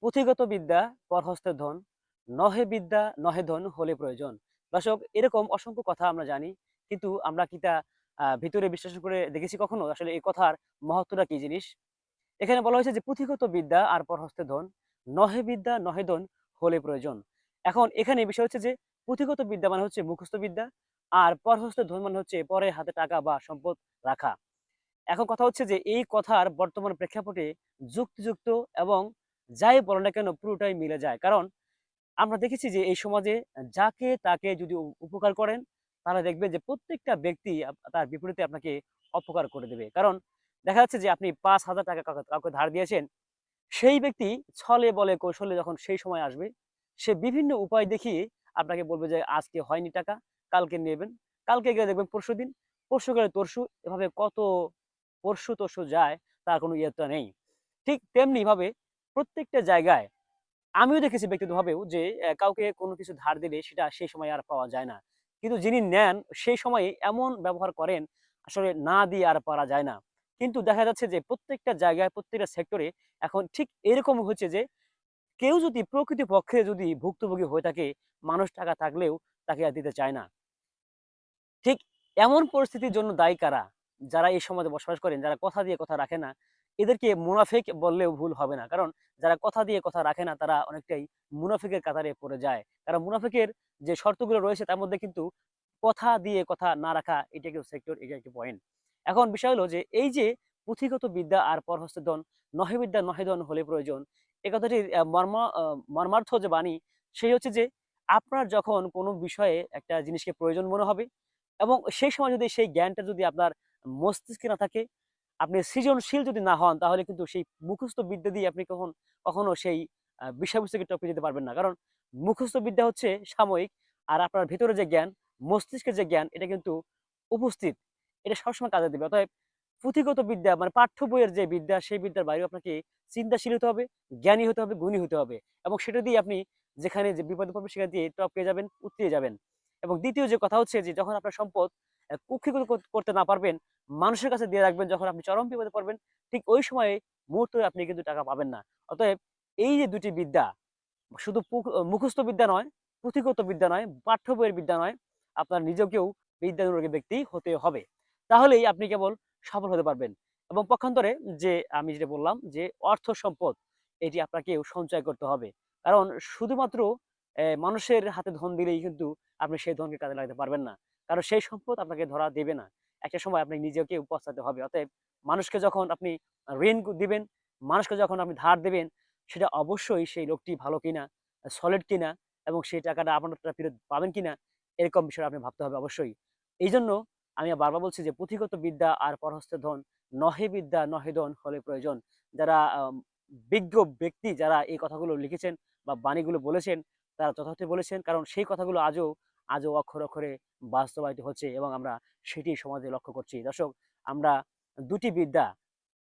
পুঁথিগত বিদ্যা পরহস্তের ধন, নহে বিদ্যা, নহে ধন হলে প্রয়োজন। দর্শক, এরকম অসংখ্য কথা আমরা জানি, কিন্তু আমরা কি তা ভিতরে বিশ্লেষণ করে দেখেছি কখনো? আসলে এই কথার মহত্বটা কি জিনিস? এখানে বলা হয়েছে যে, পুঁথিগত বিদ্যা আর পরহস্তের ধন, নহে বিদ্যা, নহে ধন হলে প্রয়োজন। এখন এখানে বিষয় হচ্ছে যে, পুঁথিগত বিদ্যা মানে হচ্ছে মুখস্থ বিদ্যা, আর পরহস্তের ধন মানে হচ্ছে পরের হাতে টাকা বা সম্পদ রাখা। এখন কথা হচ্ছে যে, এই কথার বর্তমান প্রেক্ষাপটে যুক্তিযুক্ত এবং যাই বলো না কেন, পুরোটাই মিলে যায়। কারণ আমরা দেখেছি যে এই সমাজে যাকে তাকে যদি উপকার করেন তাহলে দেখবেন যে প্রত্যেকটা ব্যক্তি তার বিপরীতে আপনাকে অপকার করে দেবে। কারণ দেখা যাচ্ছে যে আপনি পাঁচ হাজার টাকা কাউকে ধার দিয়েছেন, সেই ব্যক্তি ছলে বলে কৌশলে যখন সেই সময় আসবে, সে বিভিন্ন উপায় দেখিয়ে আপনাকে বলবে যে আজকে হয়নি টাকা, কালকে নেবেন। কালকে গেলে দেখবেন পরশু দিন, পরশু গেলে তরশু, এভাবে কত পরশু তরশু যায়, তার কোনো ইয়েটা নেই। ঠিক তেমনি ভাবে প্রত্যেকটা জায়গায় আমিও দেখেছি ব্যক্তিগতভাবেও যে কাউকে কোনো কিছু ধার দিলে সেটা সেই সময় আর পাওয়া যায় না। কিন্তু যিনি নেন, সেই সময়ে এমন ব্যবহার করেন, আসলে না দিয়ে আর পারা যায় না। কিন্তু দেখা যাচ্ছে যে, প্রত্যেকটা জায়গায়, প্রত্যেকটা সেক্টরে এখন ঠিক এরকম হচ্ছে যে, কেউ যদি প্রকৃত পক্ষে যদি ভুক্তভোগী হয়ে থাকে, মানুষ টাকা থাকলেও তাকে আর দিতে চায় না। ঠিক এমন পরিস্থিতির জন্য দায়ী কারা? যারা এই সমাজে বসবাস করেন, যারা কথা দিয়ে কথা রাখে না এদেরকে মুনাফিক বললেও ভুল হবে না। কারণ যারা কথা দিয়ে কথা রাখে না, তারা অনেকটাই মুনাফিকের কাতারে পড়ে যায়। কারণ মুনাফিকের যে শর্তগুলো রয়েছে, তার মধ্যে কিন্তু কথা দিয়ে কথা না রাখা, এটা কিন্তু সেক্টর এটা একটি পয়েন্ট এখন বিষয় হলো যে, এই যে পুঁথিগত বিদ্যা আর পরহস্তের ধন নহে বিদ্যা নহে ধন হলে প্রয়োজন, এ কথাটির মর্ম মর্মার্থ যে বাণী, সেই হচ্ছে যে, আপনার যখন কোনো বিষয়ে একটা জিনিসকে প্রয়োজন মনে হবে এবং সেই সময় যদি সেই জ্ঞানটা যদি আপনার মস্তিষ্কে না থাকে আপনি সৃজনশীল যদি না হন, তাহলে কিন্তু সেই মুখস্থ বিদ্যা দিয়ে আপনি কখন, কখনো সেই বিষয়বস্তুকে টপকে যেতে পারবেন না। কারণ মুখস্থ বিদ্যা হচ্ছে সাময়িক আর আপনার ভিতরে যে জ্ঞান, মস্তিষ্কের যে জ্ঞান, এটা কিন্তু উপস্থিত। এটা সবসময় কাজে দেবে। অতএব পুঁথিগত বিদ্যা মানে পাঠ্য বইয়ের যে বিদ্যা, সেই বিদ্যার বাইরেও আপনাকে চিন্তাশীল হতে হবে, জ্ঞানী হতে হবে, গুণী হতে হবে এবং সেটা দিয়ে আপনি যেখানে যে বিপদে পড়বে, সেখান দিয়ে টপকে যাবেন, উতরিয়ে যাবেন। এবং দ্বিতীয় যে কথা হচ্ছে যে, যখন আপনার সম্পদ কুক্ষিগত করতে না পারবেন মানুষের কাছে দিয়ে রাখবেন যখন আপনি চরম বিপদে পড়বেন, ঠিক ওই সময়ে মুহূর্তে আপনি কিন্তু টাকা পাবেন না। অতএব এই যে দুটি বিদ্যা, শুধু মুখস্থ বিদ্যা নয়, পুঁথিগত বিদ্যা নয়, পাঠ্য বইয়ের বিদ্যা নয়, আপনার নিজেকেও বিদ্যানুরাগী ব্যক্তি হতে হবে। তাহলেই আপনি কেবল সফল হতে পারবেন। এবং পক্ষান্তরে যে আমি যেটা বললাম যে অর্থ সম্পদ, এটি আপনাকেও সঞ্চয় করতে হবে। কারণ শুধুমাত্র মানুষের হাতে ধন দিলেই কিন্তু আপনি সেই ধনকে কাজে লাগাতে পারবেন না। কারণ সেই সম্পদ আপনাকে ধরা দেবে না। একটা সময় আপনি নিজেকে উপস্থাতে হবে। অতএব মানুষকে যখন আপনি ঋণ দিবেন, মানুষকে যখন আপনি ধার দেবেন, সেটা অবশ্যই সেই লোকটি ভালো কিনা সলিড কিনা এবং সেই টাকাটা আপনারটা ফেরত পাবেন কিনা, এরকম বিষয় আপনি ভাবতে হবে অবশ্যই। এই জন্য আমি বারবার বলছি যে পুঁথিগত বিদ্যা আর পরহস্তের ধন, নহে বিদ্যা, নহে ধন হলে প্রয়োজন। যারা বিজ্ঞ ব্যক্তি যারা এই কথাগুলো লিখেছেন বা বাণীগুলো বলেছেন, তারা যথার্থ বলেছেন, কারণ সেই কথাগুলো আজও আজও অক্ষর অক্ষরে বাস্তবায়িত হচ্ছে এবং আমরা সেটি সমাজে লক্ষ্য করছি। দর্শক, আমরা দুটি বিদ্যা,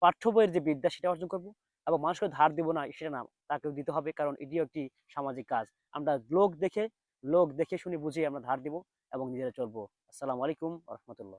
পাঠ্য বইয়ের যে বিদ্যা সেটা অর্জন করব এবং মানুষকে ধার দিব না, সেটা না, তাকেও দিতে হবে কারণ এটিও একটি সামাজিক কাজ। আমরা লোক দেখে লোক দেখে শুনে বুঝে আমরা ধার দিব এবং নিজেরা চলবো। আসসালামু আলাইকুম রহমতুল্লাহ।